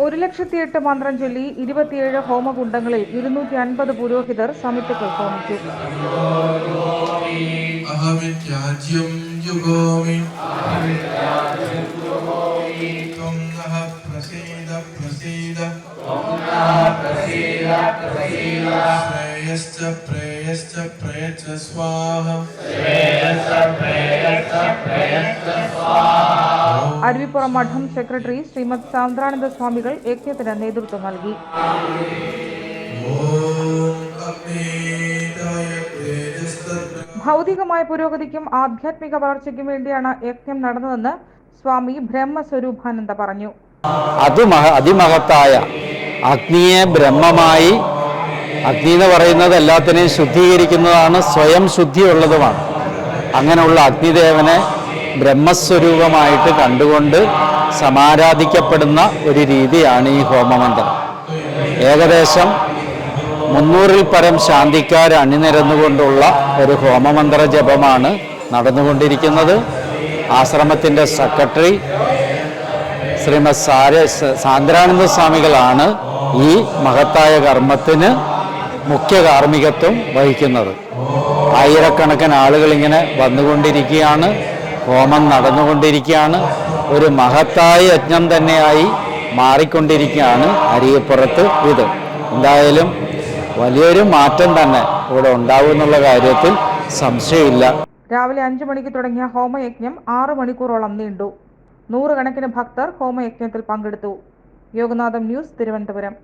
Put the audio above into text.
ഒരു ലക്ഷത്തി എട്ട് മന്ത്രം ചൊല്ലി ഇരുപത്തിയേഴ് ഹോമകുണ്ടങ്ങളിൽ ഇരുന്നൂറ്റി അൻപത് പുരോഹിതർ സമിതികൾ ഹോമിച്ചു രാജ്യം പ്രസീദ പ്രസീദ ശ്രേയശ്ച പ്രേയശ്ച പ്രയച്ഛ സ്വാഹ. അരുവിപ്പുറം മഠം സെക്രട്ടറി ശ്രീമദ് സാന്ദ്രാനന്ദ സ്വാമികൾ യജ്ഞത്തിന് നേതൃത്വം നൽകി. ഭൗതികമായ പുരോഗതിക്കും ആധ്യാത്മിക വളർച്ചയ്ക്കും വേണ്ടിയാണ് യജ്ഞം നടന്നതെന്ന് സ്വാമി ബ്രഹ്മസ്വരൂപാനന്ദ പറഞ്ഞു. അതുമഹ അതിമഹത്തായ അഗ്നിയെ ബ്രഹ്മമായി അഗ്നി എന്ന് പറയുന്നത് എല്ലാത്തിനെയും ശുദ്ധീകരിക്കുന്നതാണ് സ്വയം ശുദ്ധിയുള്ളതുമാണ്. അങ്ങനെയുള്ള അഗ്നിദേവനെ ബ്രഹ്മസ്വരൂപമായിട്ട് കണ്ടുകൊണ്ട് സമാരാധിക്കപ്പെടുന്ന ഒരു രീതിയാണ് ഈ ഹോമമന്ത്രം. ഏകദേശം മുന്നൂറിൽ പരം ശാന്തിക്കാർ അണിനിരന്നുകൊണ്ടുള്ള ഒരു ഹോമമന്ത്ര ജപമാണ് നടന്നുകൊണ്ടിരിക്കുന്നത്. ആശ്രമത്തിന്റെ സെക്രട്ടറി ശ്രീമദ് സാര സാന്ദ്രാനന്ദ സ്വാമികളാണ് ഈ മഹത്തായ കർമ്മത്തിന് മുഖ്യ കാർമ്മികത്വം വഹിക്കുന്നത്. ആയിരക്കണക്കിന് ആളുകൾ ഇങ്ങനെ വന്നുകൊണ്ടിരിക്കുകയാണ് ഹോമം നടന്നുകൊണ്ടിരിക്കുകയാണ് ഒരു മഹത്തായ യജ്ഞം തന്നെയായി മാറിക്കൊണ്ടിരിക്കുകയാണ് അരിയപ്പുറത്ത് ഇത്. എന്തായാലും വലിയൊരു മാറ്റം തന്നെ ഇവിടെ ഉണ്ടാവും എന്നുള്ള കാര്യത്തിൽ സംശയമില്ല. രാവിലെ അഞ്ചു മണിക്ക് തുടങ്ങിയ ഹോമയജ്ഞം ആറു മണിക്കൂറോളം നീണ്ടു. നൂറുകണക്കിന് ഭക്തർ ഹോമയജ്ഞത്തിൽ പങ്കെടുത്തു. യോഗനാഥം ന്യൂസ് തിരുവനന്തപുരം.